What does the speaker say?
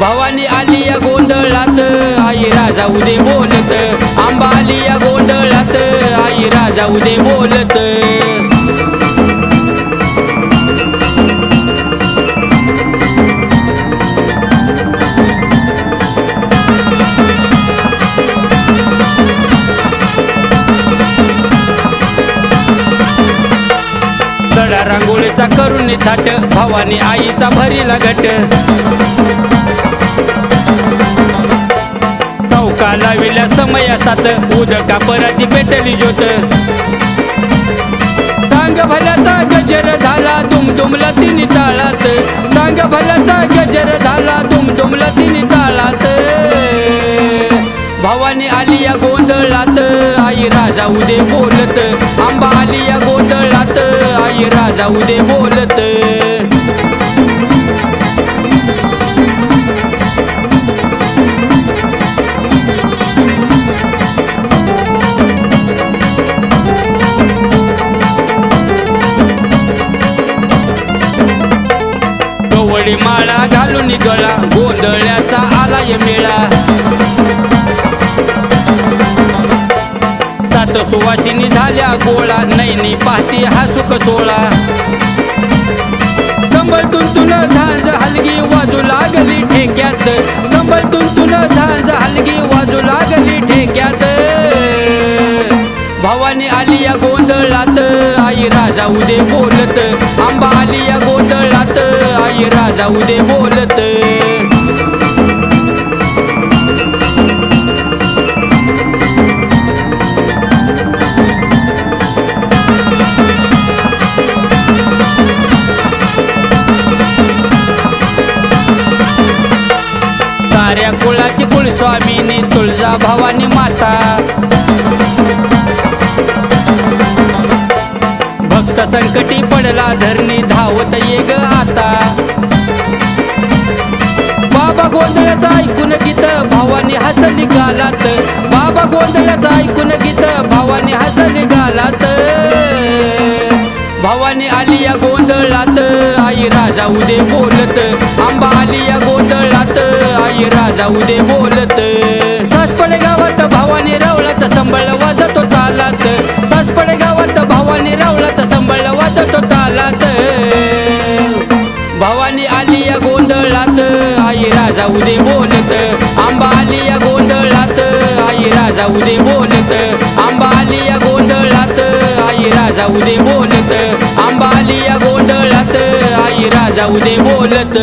भवानी आली या गोंधळात. आई राजा उदे बोलत. आंबा आली या गोंधळात. आई राजा उदे बोलत. रांगोळीचा करून थाट. भवानी आईचा भरीला लगट चौका लाविल्या समयासात उदका पराची पेटली ज्योत? सांग भल्याचा गजर झाला दुमदुमला तिने टाळात सांग भल्याचा गजर झाला दुमदुमला तिने टाळात भवानी आली या गोंधळात आई राजा उदे बोलत. आंबा आली या गोंधळात आई राजा उदे बोलत. गवळी माळा घालून गळा गोंधळ्याचा आलाय मेळा. सात सुवासिनी झाल्या गोळा नैनी पाहती हा सुख सोळा संबलतून तुन झांज हलगी वाजू लागली ठेक्यात. संबलतून तुन झांज हलगी वाजू लागली ठेक्यात. भवानी आली या गोंधळात आई राजा उदे बोलत. आई राजा उदे बोलत. साऱ्या कुळाची कुलस्वामिनी तुळजा भवानी माता. भक्त संकटी पडला धरणी धावत ये ग आता. गोंधळाचा ऐकून गीत भावानी हसली गालात. बाबा गोंधळाचा ऐकून गीत भावानी हसली गालात. भावानी आली या गोंधळात आई राजा उदे बोलत. आंबा आली या गोंधळात आई राजा उदे बोलत. आई राजा उदे बोलत आंबा आली या गोंधळात. आई राजा उदे बोलत आंबा आली या गोंधळात. आई राजा उदे बोलत आंबा आली या गोंधळात. आई राजा उदे बोलत.